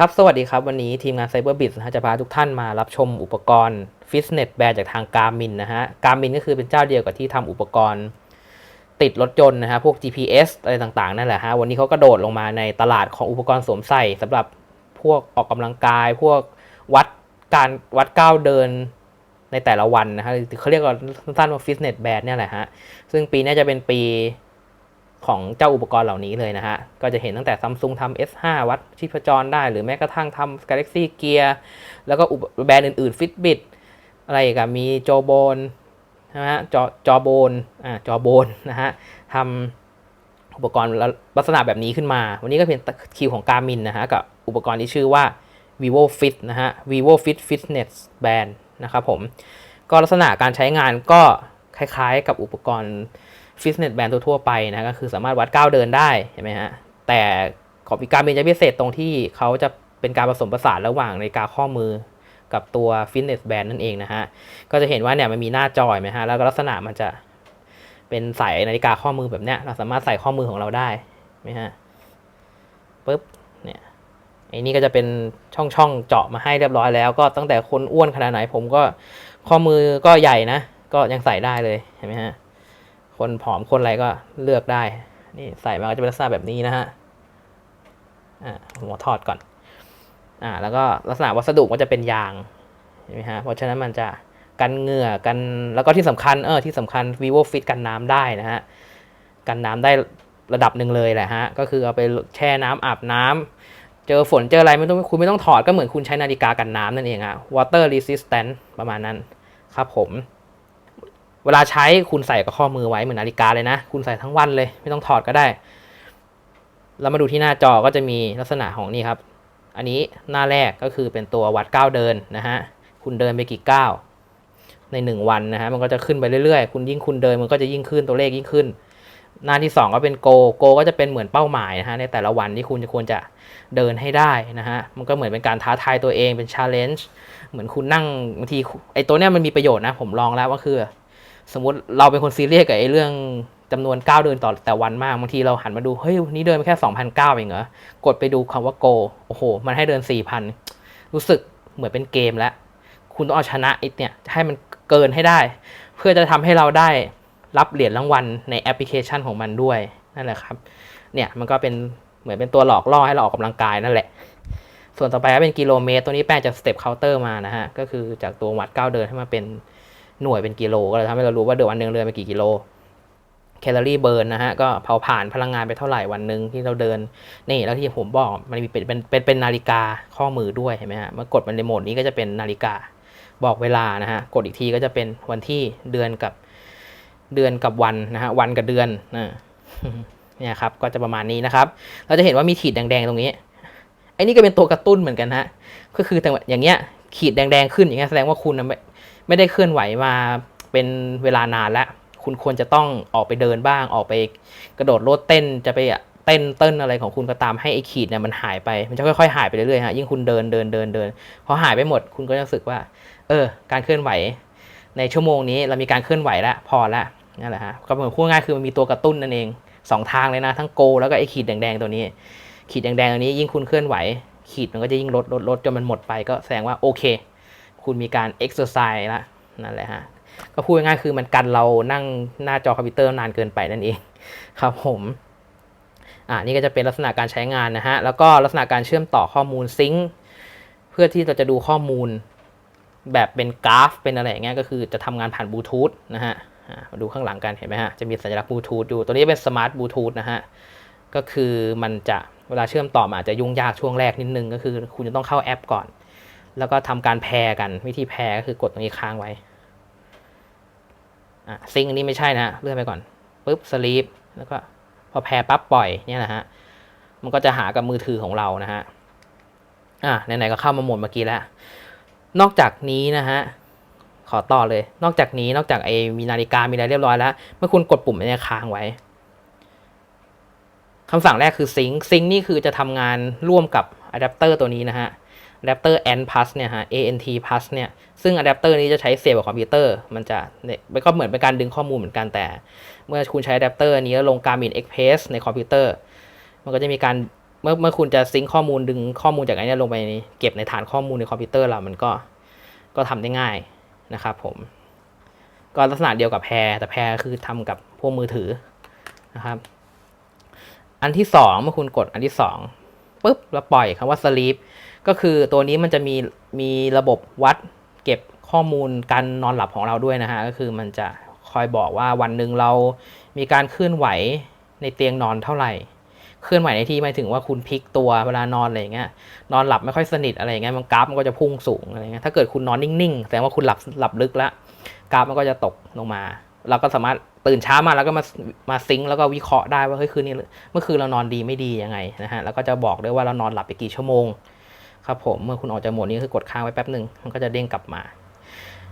ครับ สวัสดีครับ วันนี้ทีมงาน CyberBit นะฮะจะพาทุกท่านมารับชมอุปกรณ์ฟิตเนสแบร์จากทางการมินนะฮะการมินก็คือเป็นเจ้าเดียวกับที่ทำอุปกรณ์ ติดรถยนต์นะฮะพวก GPS อะไรต่างๆ นั่นแหละฮะวันนี้เขากระโดดลงมาในตลาดของอุปกรณ์สวมใส่สำหรับพวกออกกำลังกาย พวกวัดการวัดก้าวเดินในแต่ละวันนะฮะเขาเรียกว่าสั้นๆว่าฟิตเนสแบรนด์เนี่ยแหละฮะซึ่งปีนี้จะเป็นปี ของเจ้าอุปกรณ์เหล่านี้เลยนะฮะ ก็จะเห็นตั้งแต่ซัมซุงทำ S5 วัดชีพจรได้ หรือแม้กระทั่งทำ Galaxy Gear แล้วก็แบรนด์อื่นๆ Fitbit อะไรกับมีจอโบนนะฮะจอจอโบนอ่าจอโบนนะฮะทำอุปกรณ์ลักษณะแบบนี้ขึ้นมา วันนี้ก็เป็นคิวของการมินนะฮะ กับอุปกรณ์ที่ชื่อว่า vivo fit นะฮะ vivo fit fitness band นะครับผม ก็ลักษณะการใช้งานก็คล้ายๆกับอุปกรณ์ ฟิตเนสแบนด์ทั่วไปนะก็คือสามารถวัดก้าวเดินได้เห็นไหมฮะแต่ของการเป็นจะพิเศษตรงที่เขาจะเป็นการผสมผสานระหว่างนาฬิกาข้อมือกับตัวฟิตเนสแบนด์นั่นเองนะฮะก็จะเห็นว่าเนี่ยมันมีหน้าจอยไหมฮะแล้วก็ลักษณะมันจะเป็นใส่นาฬิกาข้อมือแบบเนี้ยเราสามารถใส่ข้อมือของเราได้ไหมฮะปุ๊บเนี่ยไอ้นี่ก็จะเป็นช่องช่องเจาะมาให้เรียบร้อยแล้ว ก็ตั้งแต่คนอ้วนขนาดไหนผมก็ข้อมือก็ใหญ่นะ ก็ยังใส่ได้เลยเห็นไหมฮะ คนผอมคนอะไรก็เลือกได้ นี่ใส่มาก็จะเป็นลักษณะแบบนี้นะฮะอ่าหัวถอดก่อนอ่าแล้วก็ลักษณะวัสดุก็จะเป็นยางเห็นไหมฮะเพราะฉะนั้นมันจะกันเหงื่อกันแล้วก็ที่สำคัญเออที่สำคัญ vivo fit กันน้ำได้นะฮะกันน้ำได้ระดับหนึ่งเลยแหละฮะก็คือเอาไปแช่น้ำอาบน้ำเจอฝนเจออะไรไม่ต้องคุณไม่ต้องถอดก็เหมือนคุณใช้นาฬิกากันน้ำนั่นเองอะ water resistant ประมาณนั้นครับผม เวลาใช้คุณใส่กับข้อมือไว้เหมือนนาฬิกาเลยนะ คุณใส่ทั้งวันเลย ไม่ต้องถอดก็ได้ แล้วมาดูที่หน้าจอก็จะมีลักษณะของนี่ครับ อันนี้หน้าแรกก็คือเป็นตัววัดก้าวเดินนะฮะ คุณเดินไปกี่ก้าวในหนึ่งวันนะฮะ มันก็จะขึ้นไปเรื่อยๆ คุณยิ่งคุณเดินมันก็จะยิ่งขึ้นตัวเลขยิ่งขึ้น หน้าที่ 2 ก็เป็นโกโกก็จะเป็นเหมือนเป้าหมายนะฮะในแต่ละวันที่คุณจะควรจะเดินให้ได้นะฮะ มันก็เหมือนเป็นการท้าทายตัวเองเป็นชาเลนจ์เหมือนคุณนั่งบางทีไอ้ตัวเนี้ยมันมีประโยชน์นะผมลองแล้วว่าคือ สมมติเราเป็นคนซีเรียสกับไอ้เรื่องจำนวนก้าวเดินต่อแต่วันมากบางทีเราหันมาดูเฮ้ยวันนี้เดินไปแค่2,000ก้าวเองเหรอกดไปดูคำว่าโกโอ้โห มันให้เดิน 4,000 รู้สึกเหมือนเป็นเกมแล้ว คุณต้องเอาชนะไอ้เนี่ยให้มันเกินให้ได้ เพื่อจะทำให้เราได้รับเหรียญรางวัลในแอปพลิเคชันของมันด้วยนั่นแหละครับ เนี่ยมันก็เป็นเหมือนเป็นตัวหลอกล่อให้เราออกกำลังกายนั่นแหละ ส่วนต่อไปก็เป็นกิโลเมตร ตัวนี้แปลงจากสเต็ปเคาน์เตอร์มานะฮะก็คือจากตัววัดก้าวเดินให้มาเป็น หน่วยเป็นกิโล ก็เลยทำให้เรารู้ว่าเดือนวันหนึ่งเดินไปกี่กิโลแคลอรี่เบิร์นนะฮะก็เผาผ่านพลังงานไปเท่าไหร่วันหนึ่งที่เราเดิน นี่แล้วที่ผมบอกมันมีเป็นเป็นเป็นเป็นนาฬิกาข้อมือด้วยเห็นไหมฮะเมื่อกดมันในโหมดนี้ก็จะเป็นนาฬิกาบอกเวลานะฮะกดอีกทีก็จะเป็นวันที่เดือนกับเดือนกับวันนะฮะวันกับเดือนนะเนี่ยครับก็จะประมาณนี้นะครับ เราจะเห็นว่ามีขีดแดงๆตรงนี้ไอ้นี่ก็เป็นตัวกระตุ้นเหมือนกันฮะก็คือแต่อย่างเงี้ยขีดแดงๆขึ้นอย่างเงี้ยแสดงว่าคุณนะ ไม่ได้เคลื่อนไหวมาเป็นเวลานานแล้ว คุณควรจะต้องออกไปเดินบ้าง ออกไปกระโดดโลดเต้นจะไปเต้นเต้นอะไรของคุณก็ตามให้ไอ้ขีดเนี่ยมันหายไป มันจะค่อยๆหายไปเรื่อยๆฮะยิ่งคุณเดินเดินเดินเดินพอหายไปหมดคุณก็จะรู้สึกว่า เออ การเคลื่อนไหว ในชั่วโมงนี้เรามีการเคลื่อนไหวแล้วพอละนั่นแหละฮะก็เหมือนพูดง่ายคือมันมีตัวกระตุ้นนั่นเองสองทางเลยนะ ทั้งโก แล้วก็ไอ้ขีดแดงๆตัวนี้ ขีดแดงๆตัวนี้ยิ่งคุณเคลื่อนไหว ขีดมันก็จะยิ่งลดลดลดจนมันหมดไปก็แสดงว่าโอเค คุณมีการเอ็กซ์เซอร์ไซส์ละนั่นแหละฮะก็พูดง่ายๆคือมันกันเรานั่งหน้าจอคอมพิวเตอร์นานเกินไปนั่นเองครับผมอ่านี่ก็จะเป็นลักษณะการใช้งานนะฮะ แล้วก็ลักษณะการเชื่อมต่อข้อมูลซิงค์เพื่อที่เราจะดูข้อมูลแบบเป็นกราฟ เป็นอะไรอย่างเงี้ยก็คือจะทำงานผ่านบลูทูธนะฮะมาดูข้างหลังกันเห็นไหมฮะ จะมีสัญลักษณ์บลูทูธอยู่ ตัวนี้เป็นสมาร์ทบลูทูธนะฮะ ก็คือมันจะเวลาเชื่อมต่อมาอาจจะยุ่งยากช่วงแรกนิดนึง ก็คือคุณจะต้องเข้าแอปก่อน แล้วก็ทำการแพร์กันวิธีแพร์ก็คือกดตรงนี้ค้างไว้อะซิงอันนี้ไม่ใช่นะเลื่อนไปก่อนปุ๊บสลีปแล้วก็พอแพร์ปั๊บปล่อยเนี่ยนะฮะมันก็จะหากับมือถือของเรานะฮะอะไหนๆก็เข้ามาหมดเมื่อกี้แล้วนอกจากนี้นะฮะขอต่อเลย นอกจากนี้นอกจากไอ้มีนาฬิกามีอะไรเรียบร้อยแล้ว เมื่อคุณกดปุ่มนี้ค้างไว้คำสั่งแรกคือซิงซิงนี่คือจะทำงานร่วมกับอะแดปเตอร์ตัวนี้นะฮะ อะแดปเตอร์ ANT plus เนี่ยฮะ ANT plus เนี่ยซึ่งอะแดปเตอร์นี้จะใช้เสียบกับคอมพิวเตอร์มันจะเนี่ยมันก็เหมือนเป็นการดึงข้อมูลเหมือนกันแต่ เมื่อคุณใช้อะแดปเตอร์นี้แล้วลง Garmin Express ในคอมพิวเตอร์ มันก็จะมีการเมื่อเมื่อคุณจะซิงค์ข้อมูลดึงข้อมูลจากไอ้นี้ลงไปเก็บในฐานข้อมูลในคอมพิวเตอร์เรา มันก็ก็ทำได้ง่ายนะครับผมก็ลักษณะเดียวกับแพรแต่แพรคือทำกับพวกมือถือนะครับอันที่สองเมื่อคุณกดอันที่สองปุ๊บแล้วปล่อยคำว่า sleep ก็คือตัวนี้มันจะมีมีระบบวัดเก็บข้อมูลการนอนหลับของเราด้วยนะฮะก็คือมันจะคอยบอกว่าวันหนึ่งเรามีการเคลื่อนไหวในเตียงนอนเท่าไหร่ เคลื่อนไหวในที่หมายถึงว่าคุณพลิกตัวเวลานอนอะไรอย่างเงี้ยนอนหลับไม่ค่อยสนิทอะไรอย่างเงี้ยมันกราฟมันก็จะพุ่งสูงอะไรเงี้ยถ้าเกิดคุณนอนนิ่งๆแสดงว่าคุณหลับหลับลึกแล้วกราฟมันก็จะตกลงมา เราก็สามารถตื่นเช้ามาแล้วก็มามาซิงค์แล้วก็วิเคราะห์ได้ว่าเฮ้ยคืนนี้เมื่อคืนเรานอนดีไม่ดียังไงนะฮะแล้วก็จะบอกด้วยว่าเรานอนหลับไปกี่ชั่วโมง ครับผมเมื่อคุณออกจากโหมดนี้คือกดค้างไว้แป๊บหนึ่งมันก็จะเด้งกลับมา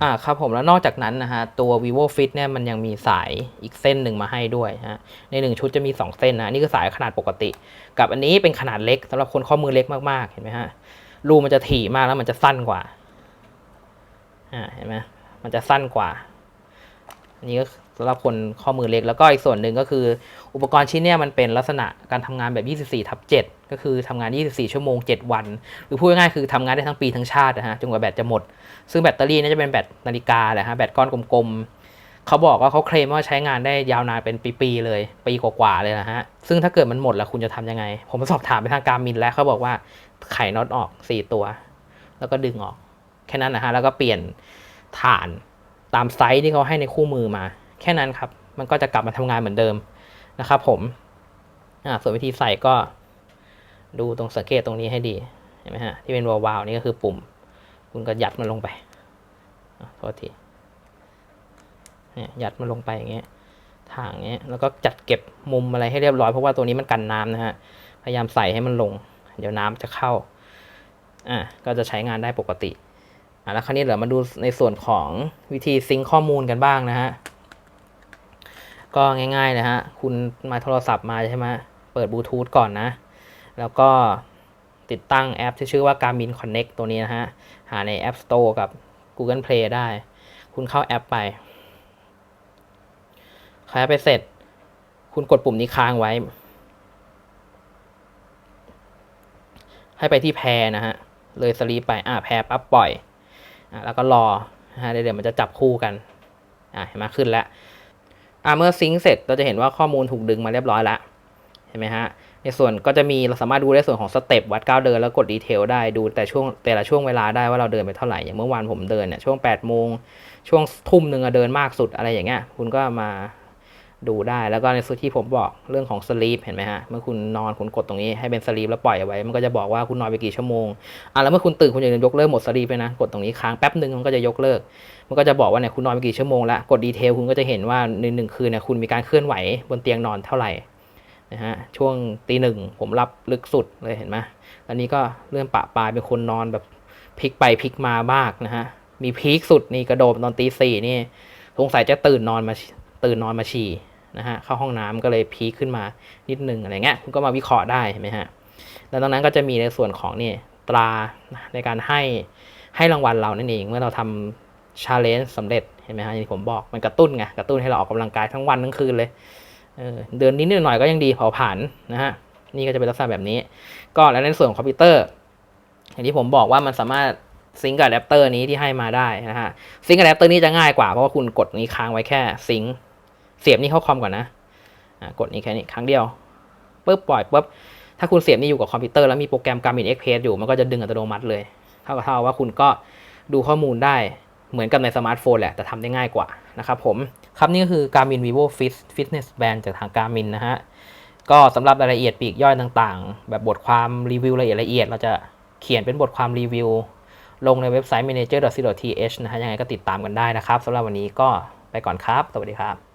อ่าครับผมแล้วนอกจากนั้นนะฮะตัว vivo fit เนี่ยมันยังมีสายอีกเส้นหนึ่งมาให้ด้วยฮะในหนึ่งชุดจะมี 2 เส้นนะนี่คือสายขนาดปกติ กับอันนี้เป็นขนาดเล็กสำหรับคนข้อมือเล็กมากๆเห็นไหมฮะรูมันจะถี่มากแล้วมันจะสั้นกว่าอ่าเห็นไหมมันจะสั้นกว่าอันนี้ก็ สำหรับคนข้อมือเล็กแล้วก็อีกส่วนหนึ่งก็คือ อุปกรณ์ชิ้นนี้มันเป็นลักษณะการทำงานแบบ 24 ทับ 7 ก็คือทำงาน 24 ชั่วโมง 7 วัน หรือพูดง่ายๆคือทำงานได้ทั้งปีทั้งชาตินะฮะจนกว่าแบตจะหมด ซึ่งแบตเตอรี่นี่จะเป็นแบตนาฬิกาแหละฮะแบตก้อนกลมๆเขาบอกว่าเขาเคลมว่าใช้งานได้ยาวนานเป็นปีๆเลยปีกว่าๆเลยนะฮะซึ่งถ้าเกิดมันหมดแล้วคุณจะทำยังไง ผมสอบถามไปทางการมินแล้วเขาบอกว่าไขน็อตออก 4 ตัว แล้วก็ดึงออกแค่นั้นนะฮะแล้วก็เปลี่ยนฐานตามไซส์ที่เขาให้ในคู่มือมา แค่นั้นครับ มันก็จะกลับมาทำงานเหมือนเดิมนะครับ ผมส่วนวิธีใส่ก็ดูตรงสังเกตตรงนี้ให้ดีเห็นไหมฮะที่เป็นวาวๆนี่ก็คือปุ่ม คุณก็ยัดมันลงไปโทษทีเนี่ยยัดมันลงไปอย่างเงี้ยทางเงี้ยแล้วก็จัดเก็บมุมอะไรให้เรียบร้อยเพราะว่าตัวนี้มันกันน้ำนะฮะพยายามใส่ให้มันลง เดี๋ยวน้ำจะเข้าอะก็จะใช้งานได้ปกติอะแล้วคราวนี้เดี๋ยวมาดูในส่วนของวิธีซิงค์ข้อมูลกันบ้างนะฮะ ก็ง่ายๆนะฮะ คุณมาโทรศัพท์มาใช่ไหมเปิดบลูทูธก่อนนะ แล้วก็ติดตั้งแอปที่ชื่อว่า Garmin Connect ตัวนี้นะฮะ หาใน App Store กับ Google Play ได้ คุณเข้าแอปไปเข้าแอปไปเสร็จ คุณกดปุ่มนี้ค้างไว้ ให้ไปที่แพรนะฮะ เลยสลีปไป อ่าแพรปั๊บปล่อย อ่าแล้วก็รอนะฮะเดี๋ยวมันจะจับคู่กัน อ่าเห็นไหมขึ้นแล้ว อ่าเมื่อซิงค์เสร็จเราจะเห็นว่าข้อมูลถูกดึงมาเรียบร้อยแล้วเห็นไหมฮะในส่วนก็จะมีเราสามารถดูได้ส่วนของสเต็ปวัดก้าวเดินแล้วกดดีเทลได้ดูแต่ช่วงแต่ละช่วงเวลาได้ว่าเราเดินไปเท่าไหร่อย่างเมื่อวานผมเดินเนี่ยช่วง8ปดโมงช่วงทุ่มหนึ่งเดินมากสุดอะไรอย่างเงี้ยคุณก็มา ดูได้แล้วก็ในส่วนที่ผมบอกเรื่องของสลีปเห็นไหมฮะ เมื่อคุณนอนคุณกดตรงนี้ให้เป็นสลีปแล้วปล่อยเอาไว้ มันก็จะบอกว่าคุณนอนไปกี่ชั่วโมงอะแล้วเมื่อคุณตื่นคุณอยากจะยกเลิกหมดสลีปไปนะ กดตรงนี้ค้างแป๊บหนึ่งมันก็จะยกเลิก มันก็จะบอกว่าเนี่ยคุณนอนไปกี่ชั่วโมงล้วกดดีเทลคุณก็จะเห็นว่าในหนึ่งคืนเนี่ยคุณมีการเคลื่อนไหวบนเตียงนอนเท่าไหร่นะฮะช่วงตีหนึ่งผมรับลึกสุดเลยเห็นไหมแล้วนี้ก็เริ่มปะปลายเป็นคนนอนแบบพลิกไปพลิกมามากนะฮะมีพีคสุดนี่กระโดดตอนตีสี่นี่สงสัยจะตื่นนอนมาตื่นนอนมาฉี่ นะฮะเข้าห้องน้ำก็เลยพีคขึ้นมานิดนึงอะไรเงี้ยคุณก็มาวิเคราะห์ได้เห็นไหมฮะแล้วตรงนั้นก็จะมีในส่วนของนี่ตราในการให้ให้รางวัลเรานั่นเอง เมื่อเราทำชาเลนจ์สำเร็จเห็นไหมฮะอย่างที่ผมบอกมันกระตุ้นไงกระตุ้นให้เราออกกำลังกายทั้งวันทั้งคืนเลยเออเดินนิดหน่อยก็ยังดีเผาผลาญนะฮะนี่ก็จะเป็นลักษณะแบบนี้ ก็แล้วในส่วนของคอมพิวเตอร์ อย่างที่ผมบอกว่ามันสามารถซิงกับอะแดปเตอร์นี้ที่ให้มาได้นะฮะซิงกับอะแดปเตอร์นี้จะง่ายกว่าเพราะว่าคุณกดนี้ค้างไว้แค่ซิง เสียบนี่เข้าคอมก่อนนะะกดนี้แค่นี้ครั้งเดียวปุ๊บปล่อยปุ๊บถ้าคุณเสียบนี่อยู่กับคอมพิวเตอร์แล้วมีโปรแกรม Garmin Express อยู่มันก็จะดึงอัตโนมัติเลยเท่ากับเท่าว่าคุณก็ดูข้อมูลได้เหมือนกับในสมาร์ทโฟนแหละ แต่ทำได้ง่ายกว่านะครับผม ครับนี่ก็คือ Garmin Vivo Fit Fitness Band จากทาง Garmin นะฮะ ก็สำหรับรายละเอียดปีกย่อยต่างๆ แบบบทความรีวิวละเอียดละเอียด เราจะเขียนเป็นบทความรีวิว ลงในเว็บไซต์ manager.co.th นะฮะ ยังไงก็ติดตามกันได้นะครับสำหรับวันนี้ก็ไปก่อนครับ สวัสดีครับ